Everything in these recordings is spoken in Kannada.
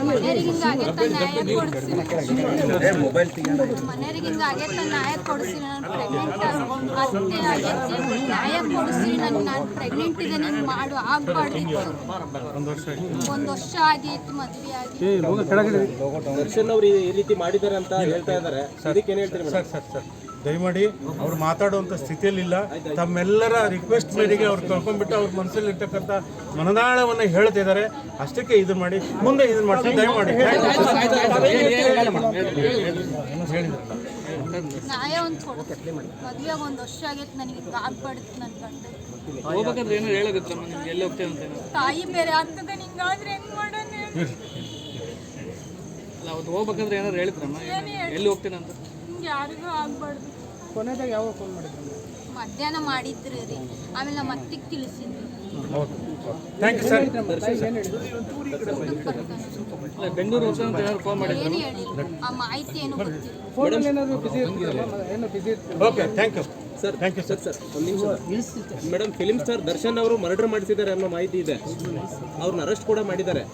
ಮನೆಯವ್ರಿಗೆ ಹಿಂಗ ಆಗೈತ ನ್ಯಾಯ ಕೊಡಿಸಿ ಮನೆಯವ್ರಿಗೆ ಹಿಂಗ ಆಗೈತ ನ್ಯಾಯ ಕೊಡಿಸಿ ನಾನು ಪ್ರೆಗ್ನೆಂಟ್ ಅತ್ತೆ ಆಗೈತಿ ನ್ಯಾಯ ಕೊಡಿಸಿ ನಾನು ನಾನು ಪ್ರೆಗ್ನೆಂಟ್ ಇದೆ ನೀನು ಮಾಡು ಆಗ್ಬಾರ್ದಿತ್ತು ಒಂದು ವರ್ಷ ಆಗಿತ್ತು ಮದುವೆ ಆಗಿ ದರ್ಶನ್ ಅವರು ಈ ರೀತಿ ಮಾಡಿದ್ದಾರೆ ಅಂತ ಹೇಳ್ತಾ ಇದ್ದಾರೆ. ಅದಕ್ಕೆ ಏನ್ ಹೇಳ್ತೀರಿ ಸರ್ ಸರ್ ಸರ್. ದಯಮಾಡಿ ಅವ್ರು ಮಾತಾಡುವಂಥ ಸ್ಥಿತಿಯಲ್ಲಿಲ್ಲ. ತಮ್ಮೆಲ್ಲರ ರಿಕ್ವೆಸ್ಟ್ ಮೇರೆಗೆ ಅವ್ರು ಕಳ್ಕೊಂಡ್ಬಿಟ್ಟು ಅವ್ರ ಮನಸ್ಸಲ್ಲಿ ಇರ್ತಕ್ಕಂಥ ಮನದಾಳವನ್ನು ಹೇಳ್ತಿದ್ದಾರೆ ಅಷ್ಟಕ್ಕೆ ಇದು ಮಾಡಿ ಮುಂದೆ ಇದನ್ನು ಮಾಡ್ತೀನಿ ದಯಮಾಡಿ. ನ್ಯಾಯ ಒಂದು ಕೊಡಿಸಿ ಮದ್ವೆಗೆ ಒಂದು ವರ್ಷ ಆಗೈತಿ ನನಗೆ ಹಿಂಗ ಆಗ್ಬಾರ್ದಿತ್ತು ನನ್ನ ಗಂಡ ಏನೋ ಹೇಳೋದಿತ್ತಮ್ಮ ನಿಮ್ಗೆ? ಎಲ್ಲಿ ಹೋಗ್ತೇವೆ ಅಂತ ತಾಯಿ ಬೇರೆ ಆಗ್ತದೆ ಹಿಂಗಾದ್ರೆ ಹೆಂಗ್ ಮಾಡೋಣ? ಅಲ್ಲ ಅವತ್ತು ಹೋಗ್ಬೇಕಾದ್ರೆ ಏನಾದ್ರು ಹೇಳಿದ್ರಮ್ಮ? ಎಲ್ಲಿ ಹೋಗ್ತೇನೆ ಅಂತ? ಹಿಂಗೆ ಯಾರಿಗೂ ಆಗ್ಬಾರ್ದು. ಕೊನೆದಾಗ ಯಾವಾಗ ಫೋನ್ ಮಾಡಿದ್ರು? ಮಧ್ಯಾಹ್ನ ಮಾಡಿದ್ರಿ ರೀ. ಆಮೇಲೆ ನಮ್ಮ ಅತ್ತಿಗೆ ತಿಳಿಸಿದ್ರು ಥ್ಯಾಂಕ್ ಯು ಸರ್ ಏನು ಹೇಳಿದ್ರು ಊಟಕ್ಕೆ ಬರ್ತಾನೆ ಬೆಂಗಳೂರು ಹೋಗ್ತೇನೆ ಅಂತ ಏನಾದ್ರು ಫೋನ್ ಮಾಡಿದ್ರು? ಏನು ಹೇಳಿಲ್ಲ ಆ ಮಾಹಿತಿ ಏನು ಗೊತ್ತಿಲ್ಲ. ಫೋನಲ್ಲಿ ಏನಾದ್ರು ಬಿಸಿ ಇರ್ತಿರಲ್ಲ ಏನೋ ಬಿಸಿ ಇರ್ತಿಲ್ಲ okay thank you sir thank you sir sir ಒಂದು ನಿಮಿಷ. ಮೇಡಮ್ ಫಿಲಿಮ್ ಸ್ಟಾರ್ ದರ್ಶನ್ ಅವರು ಮರ್ಡರ್ ಮಾಡಿಸಿದ್ದಾರೆ ಅನ್ನೋ ಮಾಹಿತಿ ಇದೆ. ಅವ್ರನ್ನ ಅರೆಸ್ಟ್ ಕೂಡ ಮಾಡಿದ್ದಾರೆ.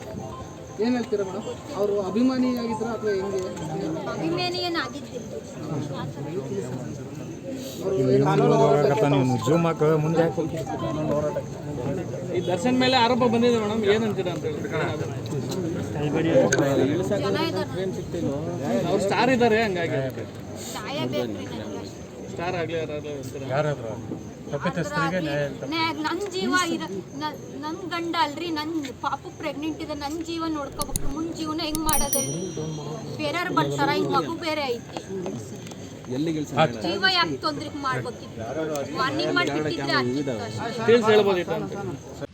ಏನು ಹೇಳ್ತೀರಾ ಮೇಡಮ್? ಅವರು ಅಭಿಮಾನಿ ಆಗಿದ್ರ ಅಥವಾ ಹೆಂಗೆ? ಏನಾಗಿದ್ದಿಲ್ಲ ಈ ದರ್ಶನ್ ಮೇಲೆ ಆರೋಪ ಬಂದಿದೆ ಮೇಡಮ್. ಏನಂತೀರಾ ಅಂತ ಹೇಳಿ. ಅವ್ರು ಸ್ಟಾರ್ ಇದ್ದಾರೆ ಹಂಗಾಗಿ ನ್ಯಾಯ ಬೇಕ್ರಿ ನನಗೆ ಅಷ್ಟೇ. ಸ್ಟಾರ್ ಆಗ್ಲಿ ಯಾರಾಗ್ಲಿ ಅಂತೀರಾ ಯಾರಾದ್ರು ತಪ್ಪಿತಸ್ಥರಿಗೆ ನ್ಯಾಯ ನ್ಯಾಯ- ನನ್ ಜೀವ ಇರ ನನ್ನ ನನ್ ಗಂಡ ಅಲ್ರಿ ನನ್ ಪಾಪು ಪ್ರೆಗ್ನೆಂಟ್ ಇದೆ ನನ್ ಜೀವ ನೋಡ್ಕೋಬೇಕು. ಮುಂದ್ ಜೀವನ ಹೆಂಗ್ ಮಾಡೋದಲ್ರಿ ಬೇರೆಯವ್ರು ಬರ್ತಾರ ಈಗ ಮಗು ಬೇರೆ ಐತಿ. ಜೀವ ಯಾಕೆ ತೊಂದ್ರೆ ಮಾಡ್ಬೇಕಿತ್ತು? ವಾರ್ನಿಂಗ್ ಮಾಡಿ ಬಿಟ್ಟಿದ್ರೆ ಆಗ್ತಿತ್ತು ಅಷ್ಟೇ. ತಿಳಿಸಿ ಅಂತ.